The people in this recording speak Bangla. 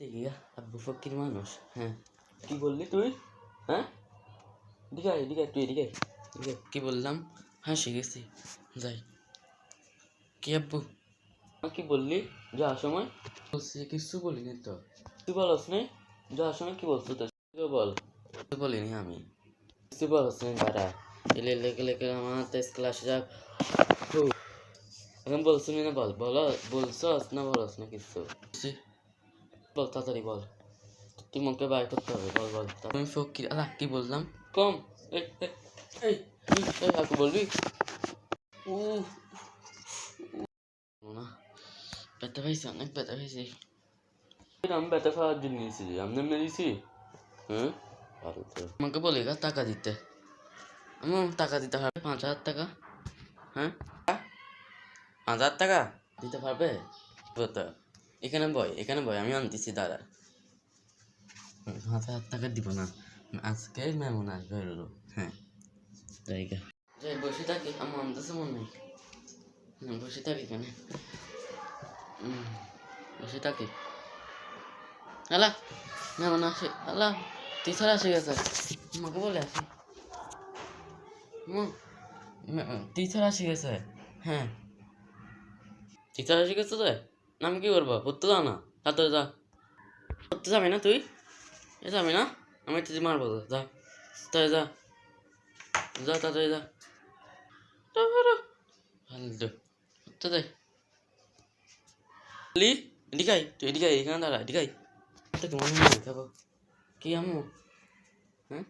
দেখি আব্বু ফকির মানুষ হ্যাঁ। কি বললি তুই? হ্যাঁ? এদিকে আয়, তুই এদিকে কি বললাম? হ্যাঁ শিখেছি যাই। কি আব্বু? কি বললি? যাওয়ার সময়। বলছি কিছু বলিনি তো। তুই বলস নি? যাওয়ার সময় কি বলছো তো বল। কিছু বলিনি আমি। কিছু বলস নি দাঁড়া। এলে লেগে লেগে আমার তেজ ক্লাস যাক। এখন বলছো না বল? বল বলছস না বলস না কিছু। বলছি। বল তাড়াতাড়ি বল। তুই মুখে বাইর করতে হবে বল বল আমি ফকির আলা কি বললাম? কম এই কাকু বলবি? উ, না। ব্যথা পাইছি অনেক ব্যথা পাইছি। আমি ব্যথা খাওয়ার জন্য নিয়েছি আমি দিয়েছি হ্যাঁ? আমাকে বলে গা টাকা দিতে। আমার টাকা দিতে হবে পাঁচ হাজার টাকা। হ্যাঁ? পাঁচ হাজার টাকা? দিতে পারবে? এখানে বয় এখানে বয় আমি আনতেছি হুম, পাঁচ হাজার টাকা দিব না। আজকে মেমন আসবে হলো হ্যাঁ। জায়গা। যাই বসে থাকি আমার আনতেছে মনে নেই বসে থাকি এখানে বসে থাকি। আলা মেমন আসে। আলা টিচার আসে গেছে। আমাকে বলে আসি। টিচার আসে গেছে। হ্যাঁ। টিচার এসে গেছে তো? আমি কি করব পড়তে যাও না তাড়াতাড়ি যা পড়তে যাবি না তুই এ যাবি না আমি তুই মারবো তো যা তাড়াতাড়ি যা যা তাড়াতাড়ি যা ফালতু পড়তে যাই লি এদিকে আয়, তুই এদিকে আয়, এখানে দাঁড়া এদিকে আয়। তোকে মনে হয় খাব কি আমু হ্যাঁ